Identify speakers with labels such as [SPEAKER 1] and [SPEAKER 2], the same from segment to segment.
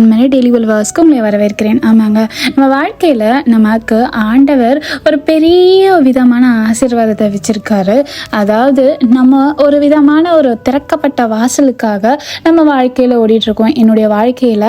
[SPEAKER 1] அருமையான டெய்லி உல்வாஸ்க்கு உங்களை வரவேற்கிறேன். ஆமாங்க. நம்ம வாழ்க்கையில் நமக்கு ஆண்டவர் ஒரு பெரிய விதமான ஆசீர்வாதத்தை வச்சுருக்காரு. அதாவது நம்ம ஒரு விதமான ஒரு திறக்கப்பட்ட வாசலுக்காக நம்ம வாழ்க்கையில் ஓடிட்டுருக்கோம். என்னுடைய வாழ்க்கையில்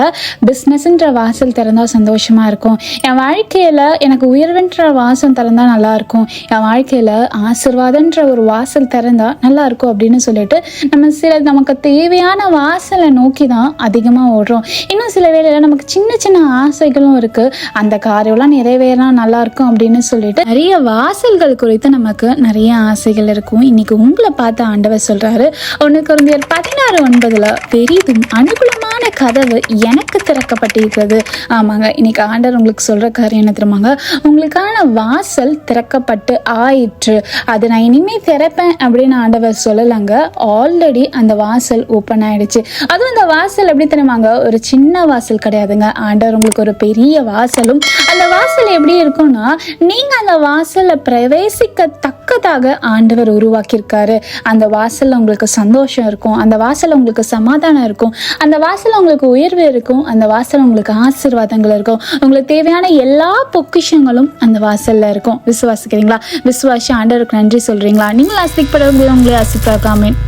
[SPEAKER 1] பிஸ்னஸ்ன்ற வாசல் திறந்தால் சந்தோஷமாக இருக்கும். என் வாழ்க்கையில் எனக்கு உயர்வுன்ற வாசல் திறந்தால் நல்லாயிருக்கும் என் வாழ்க்கையில் ஆசிர்வாதன்ற ஒரு வாசல் திறந்தால் நல்லாயிருக்கும் அப்படின்னு சொல்லிட்டு நம்ம சில நமக்கு தேவையான வாசலை நோக்கி தான் அதிகமாக ஓடுறோம். இன்னும் சில வேளையில் நமக்கு சின்ன சின்ன ஆசைகளும் இருக்குது அந்த காரியம்லாம் நிறைவேறினா நல்லா இருக்கும் அப்படின்னு சொல்லிட்டு நிறைய வாசல்கள் குறித்து நமக்கு நிறைய ஆசைகள் இருக்கும். இன்னைக்கு உங்களை பார்த்து ஆண்டவர் சொல்கிறாரு ஒன்று குழந்தையர் பதினாறு ஒன்பதில் பெரிதும் அனுகூலமான கதவு எனக்கு திறக்கப்பட்டிருக்கிறது? ஆமாங்க இன்னைக்கு ஆண்டவர் உங்களுக்கு சொல்கிற காரியம் என்ன தெரியுமாங்க? உங்களுக்கான வாசல் திறக்கப்பட்டு ஆயிற்று. அதை நான் இனிமே திறப்பேன் அப்படின்னு ஆண்டவர் சொல்லலைங்க. ஆல்ரெடி அந்த வாசல் ஓப்பன் ஆயிடுச்சு. அதுவும் அந்த வாசல் எப்படி தெரியுமாங்க? ஒரு சின்ன வாசல் கிடையாதுங்க. ஆண்டவர் உங்களுக்கு ஒரு பெரிய வாசலும் அந்த வாசல் எப்படி இருக்கும்னா நீங்கள் அந்த வாசலை பிரவேசிக்க தக்க பிரவேசிக்கத்தக்கதாக ஆண்டவர் உருவாக்கியிருக்காரு. அந்த வாசலில் உங்களுக்கு சந்தோஷம் இருக்கும். அந்த வாசலில் உங்களுக்கு சமாதானம் இருக்கும். அந்த வாசலில் உங்களுக்கு உயர்வு இருக்கும். அந்த வாசல் உங்களுக்கு ஆசீர்வாதங்கள் இருக்கும். உங்களுக்கு தேவையான எல்லா பொக்கிஷங்களும் அந்த வாசலில் இருக்கும். விசுவாசிக்கிறீங்களா? விசுவாசி ஆண்டவருக்கு நன்றி சொல்கிறீங்களா நீங்கள் ஆசைப்படுறவங்களை உங்களே ஆசிப்பாக்காமேன்